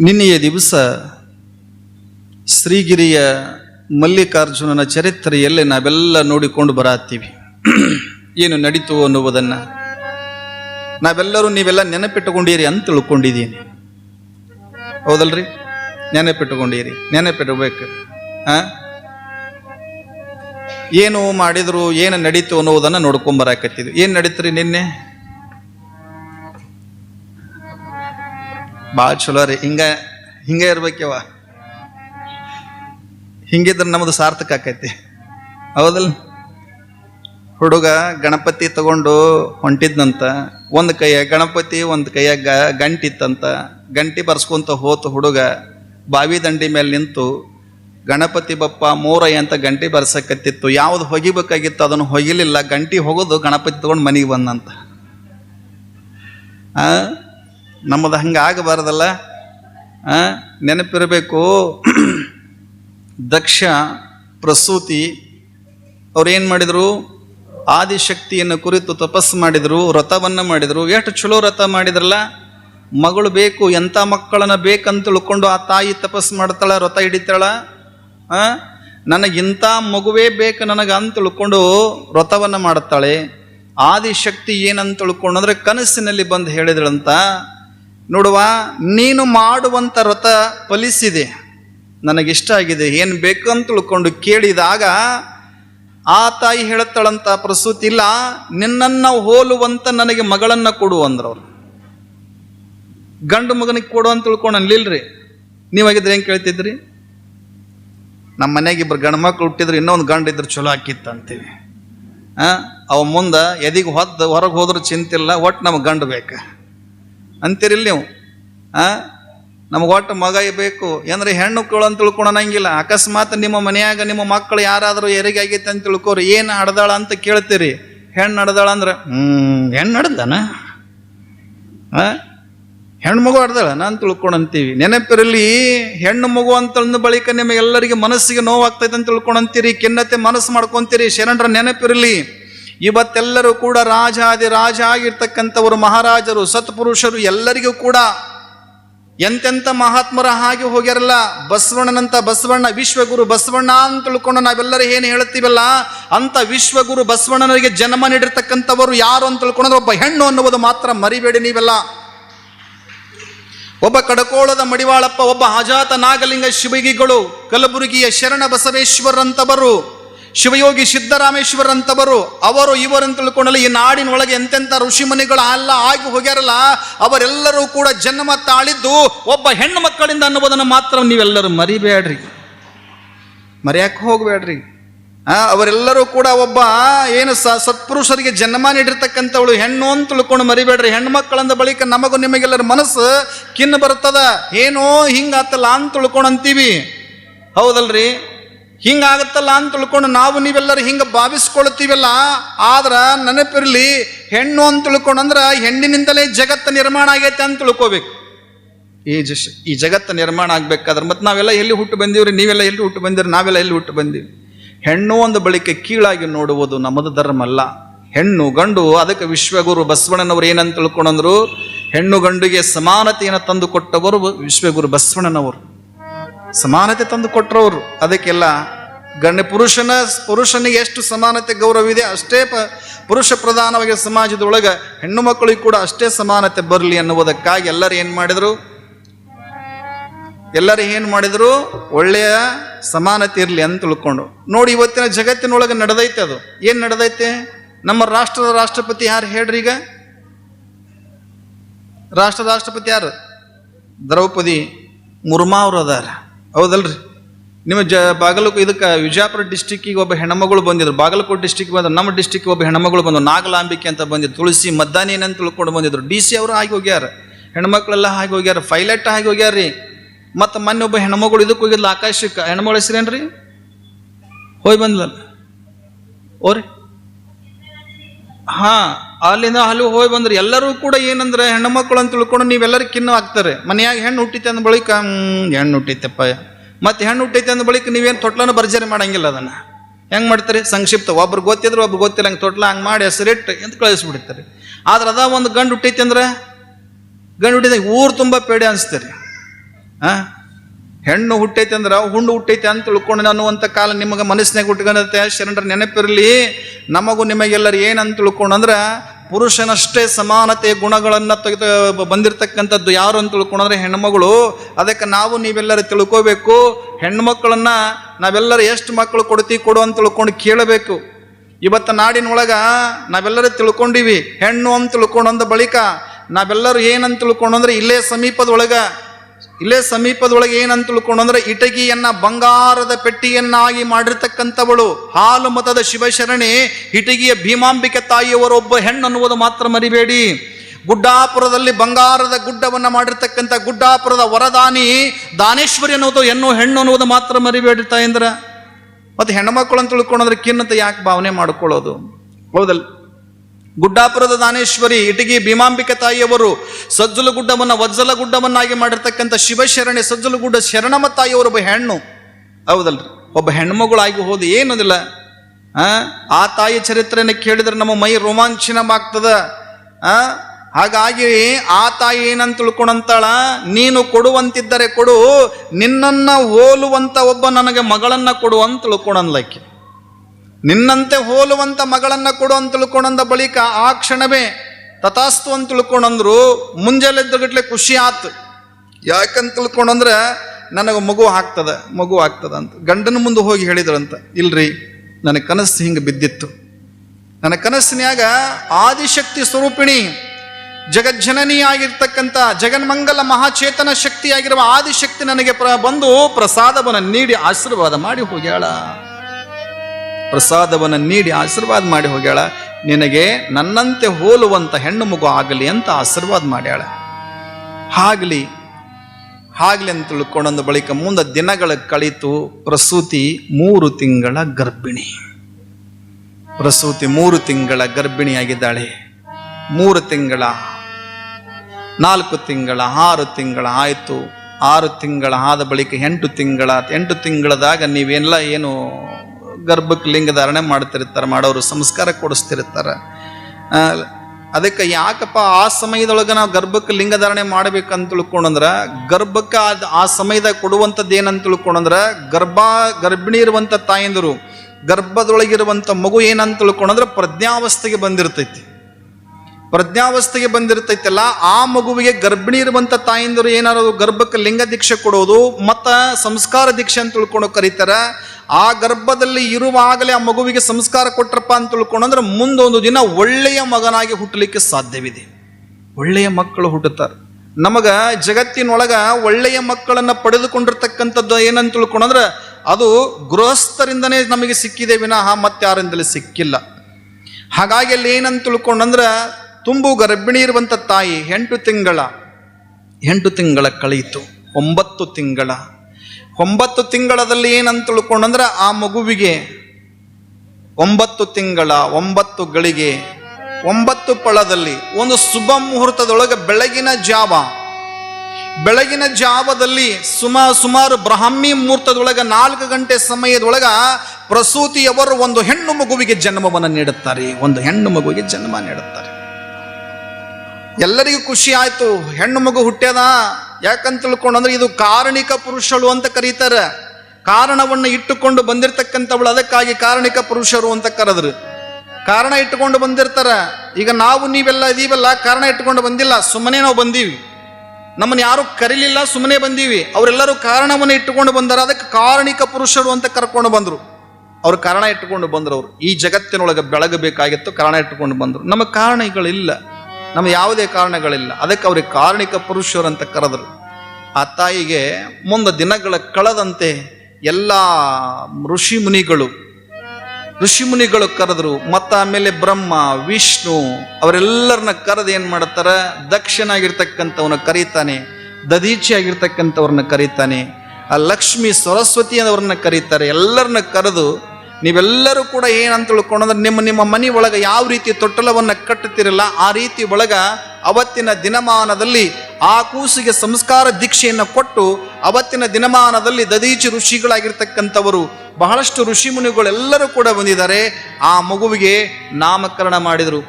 ನಿನ್ನೆಯ ದಿವಸ ಶ್ರೀಗಿರಿಯ ಮಲ್ಲಿಕಾರ್ಜುನನ ಚರಿತ್ರೆಯಲ್ಲಿ ನಾವೆಲ್ಲ ನೋಡಿಕೊಂಡು ಬರಾತ್ತೀವಿ. ಏನು ನಡೀತು ಅನ್ನುವುದನ್ನು. ನಾವೆಲ್ಲರೂ ನೀವೆಲ್ಲ ನೆನಪಿಟ್ಟುಕೊಂಡಿರಿ ಅಂತ ತಿಳ್ಕೊಂಡಿದ್ದೀನಿ. ಹೌದಲ್ರಿ? ನೆನಪಿಟ್ಟುಕೊಂಡಿರಿ. ನೆನಪಿಟ್ಟಬೇಕು ಆ? ಏನು ಮಾಡಿದ್ರು, ಏನು ನಡೀತು ಅನ್ನೋದನ್ನು ನೋಡ್ಕೊಂಬರಾಕತ್ತಿದ್ವಿ ಏನು ನಡೀತ್ರಿ ನಿನ್ನೆ? ಭಾಳ ಚಲೋ ರೀ. ಹಿಂಗ, ಹಿಂಗೆ ಇರ್ಬೇಕವ. ಹಿಂಗಿದ್ರೆ ನಮ್ಮದು ಸಾರ್ಥಕ ಆಕೈತಿ. ಹೌದಲ್? ಹುಡುಗ ಗಣಪತಿ ತಗೊಂಡು ಹೊಂಟಿದ್ನಂತ, ಒಂದು ಕೈಯ ಗಣಪತಿ, ಒಂದು ಕೈಯಾಗ ಗಂಟಿತ್ತಂತ, ಗಂಟಿ ಬರ್ಸ್ಕೊಂತ ಹೋತು ಹುಡುಗ ಬಾವಿ ದಂಡಿ ಮೇಲೆ ನಿಂತು, ಗಣಪತಿ ಬಪ್ಪ ಮೂರಯ್ಯ ಅಂತ ಗಂಟಿ ಬರ್ಸಕತ್ತಿತ್ತು. ಯಾವ್ದು ಹೊಗಿಬೇಕಾಗಿತ್ತು ಅದನ್ನು ಹೊಗಿಲಿಲ್ಲ. ಗಂಟಿ ಹೋಗೋದು ಗಣಪತಿ ತಗೊಂಡು ಮನೆಗೆ ಬಂದಂತ. ಆ? ನಮ್ಮದು ಹಂಗೆ ಆಗಬಾರ್ದಲ್ಲ? ನೆನಪಿರಬೇಕು. ದಕ್ಷ, ಪ್ರಸೂತಿ ಅವ್ರೇನು ಮಾಡಿದರು? ಆದಿಶಕ್ತಿಯನ್ನು ಕುರಿತು ತಪಸ್ಸು ಮಾಡಿದರು, ವ್ರತವನ್ನು ಮಾಡಿದರು. ಎಷ್ಟು ಚಲೋ ವ್ರತ ಮಾಡಿದ್ರಲ್ಲ? ಮಗಳು ಬೇಕು ಎಂಥ ಮಕ್ಕಳನ್ನು ಬೇಕಂತ ತಿಳ್ಕೊಂಡು ಆ ತಾಯಿ ತಪಸ್ಸು ಮಾಡ್ತಾಳ, ವ್ರತ ಹಿಡಿತಾಳ? ನನಗಿಂಥ ಮಗುವೇ ಬೇಕು ನನಗೆ ಅಂತ ತಿಳ್ಕೊಂಡು ವ್ರತವನ್ನು ಮಾಡುತ್ತಾಳೆ ಆದಿಶಕ್ತಿ ಏನಂತ ತಿಳ್ಕೊಂಡು ಅಂದ್ರೆ ಕನಸಿನಲ್ಲಿ ಬಂದು ಹೇಳಿದಳಂತ. ನೋಡುವ, ನೀನು ಮಾಡುವಂಥ ವ್ರತ ಫಲಿಸಿದೆ. ನನಗಿಷ್ಟ ಆಗಿದೆ ಏನು ಬೇಕು ಅಂತ ತಿಳ್ಕೊಂಡು ಕೇಳಿದಾಗ, ಆ ತಾಯಿ ಹೇಳುತ್ತಾಳಂತ ಪ್ರಸೂತಿ, ಇಲ್ಲ, ನಿನ್ನನ್ನು ಹೋಲುವಂಥ ನನಗೆ ಮಗಳನ್ನು ಕೊಡು ಅಂದ್ರವ್ರು ಗಂಡು ಮಗನಿಗೆ ಕೊಡು ಅಂತ ತಿಳ್ಕೊಂಡು ಅನ್ಲಿಲ್ರಿ. ನೀವಾಗಿದ್ರೆ ಏನು ಕೇಳ್ತಿದ್ರಿ? ನಮ್ಮ ಮನೆಗೆ ಇಬ್ಬರು ಗಂಡು ಮಕ್ಳು ಹುಟ್ಟಿದ್ರು, ಇನ್ನೊಂದು ಗಂಡು ಇದ್ರೆ ಚಲೋ ಹಾಕಿತ್ತು ಅಂತೀವಿ. ಅವ ಮುಂದೆ ಎದಿಗೆ ಹೊದ್ದು ಹೊರಗೆ ಹೋದ್ರೆ ಚಿಂತಿಲ್ಲ ಒಟ್ಟು ನಮಗೆ ಗಂಡು ಬೇಕು. ಅಂತೀರಿಲ್ಲ ನೀವು. ಆ? ನಮಗೆ ಒಟ್ಟು ಮಗ ಬೇಕು ಅಂದ್ರೆ ಹೆಣ್ಣು ಕೇಳು ಅಂತ ತಿಳ್ಕೊಳಂಗಿಲ್ಲ. ಅಕಸ್ಮಾತ್ ನಿಮ್ಮ ಮನೆಯಾಗ ನಿಮ್ಮ ಮಕ್ಕಳು ಯಾರಾದರೂ ಹೆರಿಗೆ ಆಗೈತೆ ಅಂತ ತಿಳ್ಕೊರಿ. ಏನು ಹಡ್ದಾಳ ಅಂತ ಕೇಳ್ತೀರಿ. ಹೆಣ್ಣು ಹಡ್ದಾಳ ಅಂದ್ರೆ, ಹ್ಮ್, ಹೆಣ್ಣು ಹಡ್ದಾನ ಹೆಣ್ಣು ಮಗು ಹಡ್ದಾಳ ನಾನು ತಿಳ್ಕೊಳಂತೀವಿ. ನೆನಪಿರಲಿ, ಹೆಣ್ಣು ಮಗು ಅಂತಂದ ಬಳಿಕ ನಿಮಗೆಲ್ಲರಿಗೆ ಮನಸ್ಸಿಗೆ ನೋವಾಗ್ತೈತೆ ಅಂತ ತಿಳ್ಕೊಳಂತೀರಿ. ಖಿನ್ನತೆ ಮನಸ್ಸು ಮಾಡ್ಕೊಂತೀರಿ. ಶರಣರ ನೆನಪಿರಲಿ. ಇವತ್ತೆಲ್ಲರೂ ಕೂಡ ರಾಜಾದಿ ರಾಜ ಆಗಿರ್ತಕ್ಕಂಥವರು ಮಹಾರಾಜರು, ಸತ್ಪುರುಷರು ಎಲ್ಲರಿಗೂ ಕೂಡ ಎಂತೆಂಥ ಮಹಾತ್ಮರ ಹಾಗೆ ಹೋಗ್ಯಾರಲ್ಲ? ಬಸವಣ್ಣನಂತ ಬಸವಣ್ಣ, ವಿಶ್ವಗುರು ಬಸವಣ್ಣ ಅಂತ ತಿಳ್ಕೊಂಡು ನಾವೆಲ್ಲರೂ ಏನು ಹೇಳ್ತೀವಲ್ಲ ಅಂತ ವಿಶ್ವಗುರು ಬಸವಣ್ಣನರಿಗೆ ಜನ್ಮ ನೀಡಿರ್ತಕ್ಕಂಥವರು ಯಾರು ಅಂತ ತಿಳ್ಕೊಂಡ್ರೆ ಒಬ್ಬ ಹೆಣ್ಣು ಅನ್ನುವುದು ಮಾತ್ರ ಮರಿಬೇಡಿ ನೀವೆಲ್ಲ. ಒಬ್ಬ ಕಡಕೋಳದ ಮಡಿವಾಳಪ್ಪ, ಒಬ್ಬ ಅಜಾತ ನಾಗಲಿಂಗ ಶಿವಗಿಗಳು, ಕಲಬುರಗಿಯ ಶರಣ ಬಸವೇಶ್ವರಂತವರು ಶಿವಯೋಗಿ ಸಿದ್ದರಾಮೇಶ್ವರಂತವರು, ಅವರು ಇವರನ್ನು ತಿಳ್ಕೊಂಡಲ್ಲಿ ಈ ನಾಡಿನೊಳಗೆ ಎಂತೆಂಥ ಋಷಿಮುನಿಗಳು ಅಲ್ಲ, ಆಗಿ ಹೋಗ್ಯಾರಲ್ಲ, ಅವರೆಲ್ಲರೂ ಕೂಡ ಜನ್ಮ ತಾಳಿದ್ದು ಒಬ್ಬ ಹೆಣ್ಣು ಮಕ್ಕಳಿಂದ ಅನ್ನುವುದನ್ನು ಮಾತ್ರ ನೀವೆಲ್ಲರೂ ಮರಿಬೇಡ್ರಿ. ಮರೆಯಕ್ಕೆ ಹೋಗಬೇಡ್ರಿ. ಅವರೆಲ್ಲರೂ ಕೂಡ ಒಬ್ಬ, ಏನು ಸ, ಸತ್ಪುರುಷರಿಗೆ ಜನ್ಮ ನೀಡಿರ್ತಕ್ಕಂಥವಳು, ಹೆಣ್ಣು ಅಂತ ತಿಳ್ಕೊಂಡು ಮರಿಬೇಡ್ರಿ. ಹೆಣ್ಣು ಮಕ್ಕಳಂದ ಬಳಿಕ ನಮಗೂ ನಿಮಗೆಲ್ಲರ ಮನಸ್ಸು ಕಿನ್ನು ಬರ್ತದ ಏನೋ ಹಿಂಗಾತಲ್ಲ ಅಂತ ತಿಳ್ಕೊಂಡಂತೀವಿ. ಹೌದಲ್ರಿ? ಹಿಂಗಾಗತ್ತಲ್ಲ ಅಂತ ತಿಳ್ಕೊಂಡು ನಾವು ನೀವೆಲ್ಲರೂ ಹಿಂಗೆ ಭಾವಿಸ್ಕೊಳ್ತೀವಲ್ಲ, ಆದ್ರೆ ನೆನಪಿರಲಿ, ಹೆಣ್ಣು ಅಂತ ತಿಳ್ಕೊಂಡು ಅಂದ್ರೆ ಹೆಣ್ಣಿನಿಂದಲೇ ಜಗತ್ತು ನಿರ್ಮಾಣ ಆಗೈತೆ ಅಂತ ತಿಳ್ಕೋಬೇಕು. ಈ ಜಶ್ ಈ ಜಗತ್ತು ನಿರ್ಮಾಣ ಆಗ್ಬೇಕಾದ್ರೆ ಮತ್ತು ನಾವೆಲ್ಲ ಎಲ್ಲಿ ಹುಟ್ಟು ಬಂದೀವ್ರಿ? ನೀವೆಲ್ಲ ಎಲ್ಲಿ ಹುಟ್ಟು ಬಂದಿರಿ? ನಾವೆಲ್ಲ ಎಲ್ಲಿ ಹುಟ್ಟು ಬಂದೀವಿ? ಹೆಣ್ಣು ಒಂದು ಬಳಿಕ ಕೀಳಾಗಿ ನೋಡುವುದು ನಮ್ಮದು ಧರ್ಮ ಅಲ್ಲ. ಹೆಣ್ಣು ಗಂಡು, ಅದಕ್ಕೆ ವಿಶ್ವಗುರು ಬಸವಣ್ಣನವರು ಏನಂತ ತಿಳ್ಕೊಂಡಂದ್ರು, ಹೆಣ್ಣು ಗಂಡುಗೆ ಸಮಾನತೆಯನ್ನು ತಂದು ಕೊಟ್ಟವರು ವಿಶ್ವಗುರು ಬಸವಣ್ಣನವರು. ಸಮಾನತೆ ತಂದು ಕೊಟ್ಟರವರು ಅದಕ್ಕೆಲ್ಲ ಗಣ್ಯ ಪುರುಷನ, ಪುರುಷನಿಗೆ ಎಷ್ಟು ಸಮಾನತೆ ಗೌರವ ಇದೆ ಅಷ್ಟೇ ಪ, ಪುರುಷ ಪ್ರಧಾನವಾಗಿ ಸಮಾಜದೊಳಗೆ ಹೆಣ್ಣು ಮಕ್ಕಳಿಗೆ ಕೂಡ ಅಷ್ಟೇ ಸಮಾನತೆ ಬರಲಿ ಅನ್ನುವುದಕ್ಕಾಗಿ ಎಲ್ಲರೂ ಏನು ಮಾಡಿದರು? ಎಲ್ಲರೂ ಏನು ಮಾಡಿದರು? ಒಳ್ಳೆಯ ಸಮಾನತೆ ಇರಲಿ ಅಂತ ತಿಳ್ಕೊಂಡು. ನೋಡಿ ಇವತ್ತಿನ ಜಗತ್ತಿನೊಳಗೆ ನಡೆದೈತೆ ಅದು. ಏನು ನಡೆದೈತೆ? ನಮ್ಮ ರಾಷ್ಟ್ರದ ರಾಷ್ಟ್ರಪತಿ ಯಾರು ಹೇಳ್ರಿ ಈಗ? ರಾಷ್ಟ್ರ ರಾಷ್ಟ್ರಪತಿ ಯಾರು? ದ್ರೌಪದಿ ಮುರ್ಮಾ ಅವರು ಅದಾರ. ಹೌದಲ್ರಿ. ನಿಮ್ಮ ಜ, ಬಾಗಲಕೋಟೆ, ಇದಕ್ಕೆ ವಿಜಯಪುರ ಡಿಸ್ಟಿಕ್ಕಿಗೆ ಒಬ್ಬ ಹೆಣ್ಮಗಳು ಬಂದಿದ್ರು. ಬಾಗಲಕೋಟೆ ಡಿಸ್ಟಿಕ್ ಬಂದ, ನಮ್ಮ ಡಿಸ್ಟಿಕ್ ಒಬ್ಬ ಹೆಣ್ಮಗಳು ಬಂದು, ನಾಗಲಾಂಬಿಕೆ ಅಂತ ಬಂದಿದ್ರು. ತುಳಸಿ ಮದ್ದಾನಿ ಏನಂತ ತಿಳ್ಕೊಂಡು ಬಂದಿದ್ರು. ಡಿ ಸಿ ಅವರು ಆಗಿ ಹೋಗ್ಯಾರ. ಹೆಣ್ಮಕ್ಳೆಲ್ಲ ಆಗಿ ಹೋಗ್ಯಾರ. ಫೈಲೆಟ್ ಆಗಿ ಹೋಗ್ಯಾರ್ರಿ. ಮತ್ತು ಮೊನ್ನೆ ಒಬ್ಬ ಹೆಣ್ಮಗಳು ಇದಕ್ಕೆ ಹೋಗಿದ್ಲು ಆಕಾಶಕ್ಕೆ. ಹೆಣ್ಮಗಳು ಹೆಸರೇನ್ರಿ? ಹೋಯ್ ಬಂದ್ಲಲ್ಲ. ಓರಿ ಹಾ, ಅಲ್ಲಿಂದ ಅಲ್ಲಿ ಹೋಗಿ ಬಂದ್ರೆ ಎಲ್ಲರೂ ಕೂಡ ಏನಂದ್ರೆ ಹೆಣ್ಣು ಮಕ್ಕಳು ಅಂತ ತಿಳ್ಕೊಂಡು ನೀವೆಲ್ಲರೂ ಕಿನ್ನು ಆಗ್ತಾರೆ. ಮನೆಯಾಗ ಹೆಣ್ಣು ಹುಟ್ಟಿತೆ ಅಂದ ಬಳಿಕ ಹೆಣ್ಣು ಹುಟ್ಟಿತ್ತಪ್ಪ. ಮತ್ತೆ ಹೆಣ್ಣು ಹುಟ್ಟೈತೆ ಅಂದ ಬಳಿಕ ನೀವೇನು ತೊಟ್ಲನ ಭರ್ಜರಿ ಮಾಡಂಗಿಲ್ಲ ಅದನ್ನ. ಹೆಂಗೆ ಮಾಡ್ತಾರೆ? ಸಂಕ್ಷಿಪ್ತ, ಒಬ್ರು ಗೊತ್ತಿದ್ರು ಒಬ್ರು ಗೊತ್ತಿಲ್ಲ, ಹಂಗೆ ತೊಟ್ಲ ಹಂಗೆ ಮಾಡಿ ಹೆಸರಿಟ್ಟು ಅಂತ ಕಳಿಸ್ಬಿಡ್ತಾರೆ. ಆದ್ರೆ ಅದ ಒಂದು ಗಂಡು ಹುಟ್ಟೈತೆ ಅಂದ್ರೆ ಗಂಡು ಹುಟ್ಟಿದ ಊರು ತುಂಬ ಪೇಡೆ ಅನಿಸ್ತಾರೆ. ಆ? ಹೆಣ್ಣು ಹುಟ್ಟೈತೆ ಅಂದ್ರೆ ಹುಣ್ಣು ಹುಟ್ಟೈತೆ ಅಂತ ತಿಳ್ಕೊಂಡು ಅನ್ನುವಂಥ ಕಾಲ ನಿಮಗೆ ಮನಸ್ಸಿನಾಗ ಹುಟ್ಕೊಂಡತ್ತೆ ಶರಣರ ನೆನಪಿರಲಿ, ನಮಗೂ ನಿಮಗೆಲ್ಲರೂ ಏನಂತ ತಿಳ್ಕೊಂಡು ಅಂದ್ರೆ ಪುರುಷನಷ್ಟೇ ಸಮಾನತೆ ಗುಣಗಳನ್ನು ತೆಗೆದು ಬಂದಿರತಕ್ಕಂಥದ್ದು ಯಾರು ಅಂತ ತಿಳ್ಕೊಂಡ್ರೆ ಹೆಣ್ಮಗಳು ಅದಕ್ಕೆ ನಾವು ನೀವೆಲ್ಲರೂ ತಿಳ್ಕೋಬೇಕು. ಹೆಣ್ಮಕ್ಳನ್ನ ನಾವೆಲ್ಲರೂ ಎಷ್ಟು ಮಕ್ಕಳು ಕೊಡ್ತೀವಿ ಕೊಡು ಅಂತ ತಿಳ್ಕೊಂಡು ಕೇಳಬೇಕು. ಇವತ್ತು ನಾಡಿನೊಳಗೆ ನಾವೆಲ್ಲರೂ ತಿಳ್ಕೊಂಡಿವಿ. ಹೆಣ್ಣು ಅಂತ ತಿಳ್ಕೊಂಡಂದ ಬಳಿಕ ನಾವೆಲ್ಲರೂ ಏನಂತ ತಿಳ್ಕೊಂಡಂದ್ರೆ ಇಲ್ಲೇ ಸಮೀಪದೊಳಗ ಇಲ್ಲೇ ಸಮೀಪದೊಳಗೆ ಏನಂತ ತಿಳ್ಕೊಂಡಂದ್ರೆ ಇಟಗಿಯನ್ನ ಬಂಗಾರದ ಪೆಟ್ಟಿಯನ್ನಾಗಿ ಮಾಡಿರ್ತಕ್ಕಂಥವಳು. ಹಾಲು ಮತದ ಶಿವಶರಣೆ, ಇಟಗಿಯ ಭೀಮಾಂಬಿಕೆ ತಾಯಿಯವರೊಬ್ಬ ಹೆಣ್ಣು ಅನ್ನುವುದು ಮಾತ್ರ ಮರಿಬೇಡಿ. ಗುಡ್ಡಾಪುರದಲ್ಲಿ ಬಂಗಾರದ ಗುಡ್ಡವನ್ನ ಮಾಡಿರ್ತಕ್ಕಂಥ ಗುಡ್ಡಾಪುರದ ವರದಾನಿ ದಾನೇಶ್ವರಿ ಅನ್ನೋದು ಹೆಣ್ಣು ಹೆಣ್ಣು ಅನ್ನೋದು ಮಾತ್ರ ಮರಿಬೇಡಿ ತಾಯಂದ್ರ. ಮತ್ತೆ ಹೆಣ್ಮಕ್ಳು ಅಂತ ತಿಳ್ಕೊಂಡ್ರೆ ಖಿನ್ನತೆ ಯಾಕೆ ಭಾವನೆ ಮಾಡ್ಕೊಳ್ಳೋದು? ಹೌದಲ್ಲ? ಗುಡ್ಡಾಪುರದ ದಾನೇಶ್ವರಿ, ಇಟಗಿ ಭೀಮಾಂಬಿಕೆ ತಾಯಿಯವರು ಸಜ್ಜಲು ಗುಡ್ಡವನ್ನ ವಜ್ಜಲ ಗುಡ್ಡವನ್ನಾಗಿ ಮಾಡಿರ್ತಕ್ಕಂಥ ಶಿವಶರಣೆ ಸಜ್ಜಲ ಗುಡ್ಡ ಶರಣಮ್ಮ ತಾಯಿಯವರು ಒಬ್ಬ ಹೆಣ್ಣು. ಹೌದಲ್ರಿ? ಒಬ್ಬ ಹೆಣ್ಮಗಳಾಗಿ ಹೋದು ಏನದಿಲ್ಲ ಆ? ತಾಯಿ ಚರಿತ್ರೆಯನ್ನು ಕೇಳಿದ್ರೆ ನಮ್ಮ ಮೈ ರೋಮಾಂಚನವಾಗ್ತದ. ಹಾಗಾಗಿ ಆ ತಾಯಿ ಏನಂತ ತಿಳ್ಕೊಂಡಂತಾಳ? ನೀನು ಕೊಡುವಂತಿದ್ದರೆ ಕೊಡು, ನಿನ್ನನ್ನು ಹೋಲುವಂಥ ಒಬ್ಬ ನನಗೆ ಮಗಳನ್ನ ಕೊಡು ಅಂತ ತಿಳ್ಕೊಂಡನ್ಲಕ್ಕೆ ನಿನ್ನಂತೆ ಹೋಲುವಂತ ಮಗಳನ್ನ ಕೊಡು ಅಂತ ತಿಳ್ಕೊಂಡಂದ ಬಳಿಕ ಆ ಕ್ಷಣವೇ ತಥಾಸ್ತು ಅಂತ ತಿಳ್ಕೊಂಡಂದ್ರು ಮುಂಜಾನೆದ್ದಗಟ್ಲೆ ಖುಷಿ ಆತು. ಯಾಕಂತ ತಿಳ್ಕೊಂಡಂದ್ರೆ ನನಗೆ ಮಗು ಆಗ್ತದ ಮಗು ಆಗ್ತದ ಅಂತ. ಗಂಡನ ಮುಂದೆ ಹೋಗಿ ಹೇಳಿದ್ರಂತ, ಇಲ್ರಿ ನನ್ನ ಕನಸು ಹಿಂಗೆ ಬಿದ್ದಿತ್ತು. ನನ್ನ ಕನಸಿನ್ಯಾಗ ಆದಿಶಕ್ತಿ ಸ್ವರೂಪಿಣಿ, ಜಗಜ್ಜನನಿ ಆಗಿರ್ತಕ್ಕಂಥ ಜಗನ್ಮಂಗಲ ಮಹಾಚೇತನ ಶಕ್ತಿಯಾಗಿರುವ ಆದಿಶಕ್ತಿ ನನಗೆ ಪ್ರ ಬಂದು ಪ್ರಸಾದವನ್ನು ನೀಡಿ ಆಶೀರ್ವಾದ ಮಾಡಿ ಹೋಗ್ಯಾಳ. ಪ್ರಸಾದವನ್ನು ನೀಡಿ ಆಶೀರ್ವಾದ ಮಾಡಿ ಹೋಗ್ಯಾಳ. ನಿನಗೆ ನನ್ನಂತೆ ಹೋಲುವಂತ ಹೆಣ್ಣು ಮಗು ಆಗಲಿ ಅಂತ ಆಶೀರ್ವಾದ ಮಾಡ್ಯಾಳ. ಆಗಲಿ ಆಗಲಿ ಅಂತ ತಿಳ್ಕೊಂಡೊಂದು ಬಳಿಕ ಮುಂದೆ ದಿನಗಳ ಕಳಿತು ಪ್ರಸೂತಿ ಮೂರು ತಿಂಗಳ ಗರ್ಭಿಣಿ. ಪ್ರಸೂತಿ ಮೂರು ತಿಂಗಳ ಗರ್ಭಿಣಿಯಾಗಿದ್ದಾಳೆ. ಮೂರು ತಿಂಗಳ, ನಾಲ್ಕು ತಿಂಗಳ, ಆರು ತಿಂಗಳ ಆಯಿತು. ಆರು ತಿಂಗಳ ಆದ ಬಳಿಕ ಎಂಟು ತಿಂಗಳ ಎಂಟು ತಿಂಗಳದಾಗ ನೀವೆಲ್ಲ ಏನು ಗರ್ಭಕ್ಕೆ ಲಿಂಗ ಧಾರಣೆ ಮಾಡ್ತಿರ್ತಾರೆ ಮಾಡೋರು ಸಂಸ್ಕಾರ ಕೊಡಿಸ್ತಿರ್ತಾರೆ ಅದಕ್ಕೆ ಯಾಕಪ್ಪ ಆ ಸಮಯದೊಳಗೆ ನಾವು ಗರ್ಭಕ್ಕೆ ಲಿಂಗ ಧಾರಣೆ ಮಾಡ್ಬೇಕಂತ ತಿಳ್ಕೊಂಡಂದ್ರ ಗರ್ಭಕ್ಕೆ ಅದು ಆ ಸಮಯದಾಗ ಕೊಡುವಂಥದ್ದು ಏನಂತ ತಿಳ್ಕೊಂಡಂದ್ರ ಗರ್ಭ ಗರ್ಭಿಣಿ ಇರುವಂಥ ತಾಯಂದಿರು ಗರ್ಭದೊಳಗಿರುವಂಥ ಮಗು ಏನಂತ ತಿಳ್ಕೊಂಡಂದ್ರ ಪ್ರಜ್ಞಾವಸ್ಥೆಗೆ ಬಂದಿರ್ತೈತಿ ಪ್ರಜ್ಞಾವಸ್ಥೆಗೆ ಬಂದಿರ್ತೈತಲ್ಲ ಆ ಮಗುವಿಗೆ ಗರ್ಭಿಣಿ ಇರುವಂಥ ತಾಯಂದರು ಏನಾರು ಗರ್ಭಕ್ಕೆ ಲಿಂಗ ದೀಕ್ಷೆ ಕೊಡೋದು ಮತ್ತು ಸಂಸ್ಕಾರ ದೀಕ್ಷೆ ಅಂತ ತಿಳ್ಕೊಂಡು ಕರೀತಾರ ಆ ಗರ್ಭದಲ್ಲಿ ಇರುವಾಗಲೇ ಆ ಮಗುವಿಗೆ ಸಂಸ್ಕಾರ ಕೊಟ್ರಪ್ಪ ಅಂತ ತಿಳ್ಕೊಂಡ್ರೆ ಮುಂದೊಂದು ದಿನ ಒಳ್ಳೆಯ ಮಗನಾಗಿ ಹುಟ್ಟಲಿಕ್ಕೆ ಸಾಧ್ಯವಿದೆ. ಒಳ್ಳೆಯ ಮಕ್ಕಳು ಹುಟ್ಟುತ್ತಾರೆ. ನಮಗ ಜಗತ್ತಿನೊಳಗ ಒಳ್ಳೆಯ ಮಕ್ಕಳನ್ನ ಪಡೆದುಕೊಂಡಿರ್ತಕ್ಕಂಥದ್ದು ಏನಂತ ತಿಳ್ಕೊಂಡ್ರೆ ಅದು ಗೃಹಸ್ಥರಿಂದನೇ ನಮಗೆ ಸಿಕ್ಕಿದೆ ವಿನಃ ಮತ್ತಾರಿಂದಲೇ ಸಿಕ್ಕಿಲ್ಲ. ಹಾಗಾಗಿ ಅಲ್ಲಿ ಏನಂತ ತಿಳ್ಕೊಂಡಂದ್ರೆ ತುಂಬು ಗರ್ಭಿಣಿ ಇರುವಂಥ ತಾಯಿ ಎಂಟು ತಿಂಗಳ ಎಂಟು ತಿಂಗಳ ಕಳೆಯಿತು, ಒಂಬತ್ತು ತಿಂಗಳ. ಒಂಬತ್ತು ತಿಂಗಳದಲ್ಲಿ ಏನಂತ ತಿಳ್ಕೊಂಡಂದ್ರೆ ಆ ಮಗುವಿಗೆ ಒಂಬತ್ತು ತಿಂಗಳ, ಒಂಬತ್ತು ಗಳಿಗೆ, ಒಂಬತ್ತು ಪಳದಲ್ಲಿ, ಒಂದು ಶುಭ ಮುಹೂರ್ತದೊಳಗೆ ಬೆಳಗಿನ ಜಾವ. ಬೆಳಗಿನ ಜಾವದಲ್ಲಿ ಸುಮ ಸುಮಾರು ಬ್ರಾಹ್ಮಿ ಮುಹೂರ್ತದೊಳಗೆ ನಾಲ್ಕು ಗಂಟೆ ಸಮಯದೊಳಗ ಪ್ರಸೂತಿಯವರು ಒಂದು ಹೆಣ್ಣು ಮಗುವಿಗೆ ಜನ್ಮವನ್ನು ನೀಡುತ್ತಾರೆ. ಒಂದು ಹೆಣ್ಣು ಮಗುವಿಗೆ ಜನ್ಮ ನೀಡುತ್ತಾರೆ. ಎಲ್ಲರಿಗೂ ಖುಷಿ ಆಯಿತು. ಹೆಣ್ಣು ಮಗು ಹುಟ್ಟ್ಯದ? ಯಾಕಂತ ತಿಳ್ಕೊಂಡಂದ್ರೆ ಇದು ಕಾರಣಿಕ ಪುರುಷಳು ಅಂತ ಕರೀತಾರೆ. ಕಾರಣವನ್ನು ಇಟ್ಟುಕೊಂಡು ಬಂದಿರತಕ್ಕಂಥವಳು ಅದಕ್ಕಾಗಿ ಕಾರಣಿಕ ಪುರುಷರು ಅಂತ ಕರೆದ್ರು. ಕಾರಣ ಇಟ್ಟುಕೊಂಡು ಬಂದಿರ್ತಾರ. ಈಗ ನಾವು ನೀವೆಲ್ಲ ಇದೀವಲ್ಲ, ಕಾರಣ ಇಟ್ಟುಕೊಂಡು ಬಂದಿಲ್ಲ, ಸುಮ್ಮನೆ ನಾವು ಬಂದೀವಿ. ನಮ್ಮನ್ನು ಯಾರು ಕರೀಲಿಲ್ಲ, ಸುಮ್ಮನೆ ಬಂದೀವಿ. ಅವರೆಲ್ಲರೂ ಕಾರಣವನ್ನು ಇಟ್ಟುಕೊಂಡು ಬಂದಾರ, ಅದಕ್ಕೆ ಕಾರಣಿಕ ಪುರುಷರು ಅಂತ ಕರ್ಕೊಂಡು ಬಂದರು. ಅವ್ರು ಕಾರಣ ಇಟ್ಟುಕೊಂಡು ಬಂದರು ಅವರು. ಈ ಜಗತ್ತಿನೊಳಗೆ ಬೆಳಗಬೇಕಾಗಿತ್ತು, ಕಾರಣ ಇಟ್ಟುಕೊಂಡು ಬಂದರು. ನಮ್ಮ ಕಾರಣಗಳಿಲ್ಲ ನಮ್ಮ ಯಾವುದೇ ಕಾರಣಗಳಿಲ್ಲ. ಅದಕ್ಕೆ ಅವ್ರಿಗೆ ಕಾರಣಿಕ ಪುರುಷರು ಅಂತ ಕರೆದರು. ಆ ತಾಯಿಗೆ ಮುಂದೆ ದಿನಗಳ ಕಳೆದಂತೆ ಎಲ್ಲ ಋಷಿ ಮುನಿಗಳು ಋಷಿ ಮುನಿಗಳು ಕರೆದ್ರು. ಮತ್ತ ಆಮೇಲೆ ಬ್ರಹ್ಮ, ವಿಷ್ಣು ಅವರೆಲ್ಲರನ್ನ ಕರೆದು ಏನ್ ಮಾಡ್ತಾರ? ದಕ್ಷನಾಗಿರ್ತಕ್ಕಂಥವನ್ನ ಕರೀತಾನೆ ದದೀಚಿ ಆಗಿರ್ತಕ್ಕಂಥವ್ರನ್ನ ಕರೀತಾನೆ, ಆ ಲಕ್ಷ್ಮಿ ಸರಸ್ವತಿ ಅವ್ರನ್ನ ಕರೀತಾರೆ. ಎಲ್ಲರನ್ನ ಕರೆದು ನೀವೆಲ್ಲರೂ ಕೂಡ ಏನಂತ ತಿಳ್ಕೊಂಡ್ರೆ ನಿಮ್ಮ ನಿಮ್ಮ ಮನೆ ಒಳಗೆ ಯಾವ ರೀತಿ ತೊಟ್ಟಲವನ್ನು ಕಟ್ಟುತ್ತಿರಲ್ಲ ಆ ರೀತಿ ಒಳಗೆ ಅವತ್ತಿನ ದಿನಮಾನದಲ್ಲಿ ಆ ಕೂಸಿಗೆ ಸಂಸ್ಕಾರ ದೀಕ್ಷೆಯನ್ನು ಕೊಟ್ಟು ಅವತ್ತಿನ ದಿನಮಾನದಲ್ಲಿ ದದೀಚಿ ಋಷಿಗಳಾಗಿರ್ತಕ್ಕಂಥವರು, ಬಹಳಷ್ಟು ಋಷಿ ಮುನಿಗಳೆಲ್ಲರೂ ಕೂಡ ಬಂದಿದ್ದಾರೆ. ಆ ಮಗುವಿಗೆ ನಾಮಕರಣ ಮಾಡಿದರು.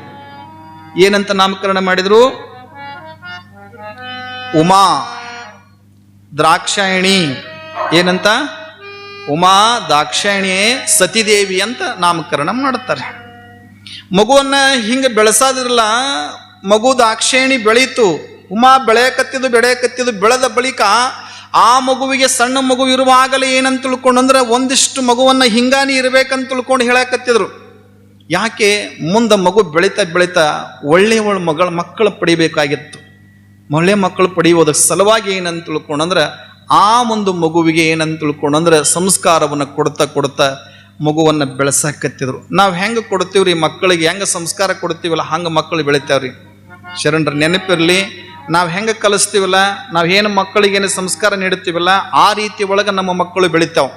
ಏನಂತ ನಾಮಕರಣ ಮಾಡಿದರು? ಉಮಾ, ದ್ರಾಕ್ಷಾಯಣಿ. ಏನಂತ? ಉಮಾ ದಾಕ್ಷಾಯಣಿಯೇ ಸತಿದೇವಿ ಅಂತ ನಾಮಕರಣ ಮಾಡ್ತಾರೆ. ಮಗುವನ್ನ ಹಿಂಗೆ ಬೆಳೆಸಾದಿರಲ್ಲ, ಮಗು ದಾಕ್ಷಾಯಣಿ ಬೆಳೀತು, ಉಮಾ ಬೆಳೆಯಕತ್ತಿದ್ದು ಬೆಳೆಯಕತ್ತಿದ್ದು ಬೆಳೆದ ಬಳಿಕ ಆ ಮಗುವಿಗೆ ಸಣ್ಣ ಮಗು ಇರುವಾಗಲೇ ಏನಂತ ತಿಳ್ಕೊಂಡು ಅಂದ್ರೆ ಒಂದಿಷ್ಟು ಮಗುವನ್ನ ಹಿಂಗಾನಿ ಇರಬೇಕಂತ ತಿಳ್ಕೊಂಡು ಹೇಳಕತ್ತಿದ್ರು. ಯಾಕೆ? ಮುಂದೆ ಮಗು ಬೆಳೀತಾ ಬೆಳೀತಾ ಒಳ್ಳೆ ಒಳ್ಳೆ ಮಗಳ ಮಕ್ಕಳು ಪಡಿಬೇಕಾಗಿತ್ತು. ಒಳ್ಳೆ ಮಕ್ಕಳು ಪಡೆಯುವುದಕ್ಕೆ ಸಲುವಾಗಿ ಏನಂತ ತಿಳ್ಕೊಂಡಂದ್ರೆ ಆ ಒಂದು ಮಗುವಿಗೆ ಏನಂತ ತಿಳ್ಕೊಂಡು, ಅಂದ್ರೆ ಸಂಸ್ಕಾರವನ್ನು ಕೊಡ್ತಾ ಕೊಡ್ತಾ ಮಗುವನ್ನು ಬೆಳೆಸಕತ್ತಿದ್ರು. ನಾವು ಹೆಂಗೆ ಕೊಡ್ತೀವ್ರಿ ಮಕ್ಕಳಿಗೆ? ಹೆಂಗೆ ಸಂಸ್ಕಾರ ಕೊಡ್ತೀವಲ್ಲ, ಹಂಗೆ ಮಕ್ಕಳು ಬೆಳಿತಾವ್ರಿ. ಶರಣರ ನೆನಪಿರಲಿ, ನಾವು ಹೆಂಗೆ ಕಲಿಸ್ತೀವಲ್ಲ, ನಾವು ಏನು ಮಕ್ಕಳಿಗೇನು ಸಂಸ್ಕಾರ ನೀಡ್ತೀವಲ್ಲ ಆ ರೀತಿ ಒಳಗೆ ನಮ್ಮ ಮಕ್ಕಳು ಬೆಳಿತಾವ.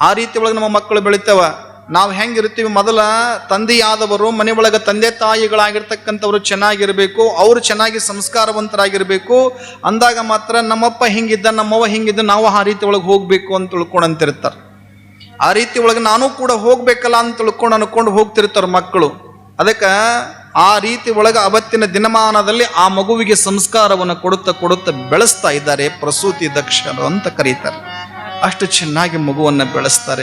ಆ ರೀತಿ ಒಳಗೆ ನಮ್ಮ ಮಕ್ಕಳು ಬೆಳಿತಾವ. ನಾವು ಹೆಂಗಿರ್ತೀವಿ? ಮೊದಲ ತಂದೆಯಾದವರು ಮನೆ ಒಳಗೆ ತಂದೆ ತಾಯಿಗಳಾಗಿರ್ತಕ್ಕಂಥವ್ರು ಚೆನ್ನಾಗಿರಬೇಕು, ಅವರು ಚೆನ್ನಾಗಿ ಸಂಸ್ಕಾರವಂತರಾಗಿರಬೇಕು. ಅಂದಾಗ ಮಾತ್ರ ನಮ್ಮಪ್ಪ ಹಿಂಗಿದ್ದ, ನಮ್ಮವ್ವ ಹಿಂಗಿದ್ದ, ನಾವು ಆ ರೀತಿ ಒಳಗೆ ಹೋಗಬೇಕು ಅಂತ ತಿಳ್ಕೊಂಡಂತಿರ್ತಾರೆ. ಆ ರೀತಿ ಒಳಗೆ ನಾನು ಕೂಡ ಹೋಗ್ಬೇಕಲ್ಲ ಅಂತ ತಿಳ್ಕೊಂಡು ಅನ್ಕೊಂಡು ಹೋಗ್ತಿರ್ತಾರೆ ಮಕ್ಕಳು. ಅದಕ್ಕೆ ಆ ರೀತಿ ಒಳಗೆ ಅವತ್ತಿನ ದಿನಮಾನದಲ್ಲಿ ಆ ಮಗುವಿಗೆ ಸಂಸ್ಕಾರವನ್ನು ಕೊಡುತ್ತಾ ಕೊಡುತ್ತಾ ಬೆಳೆಸ್ತಾ ಇದ್ದಾರೆ ಪ್ರಸೂತಿ ದಕ್ಷರು ಅಂತ ಕರೀತಾರೆ. ಅಷ್ಟು ಚೆನ್ನಾಗಿ ಮಗುವನ್ನು ಬೆಳೆಸ್ತಾರೆ.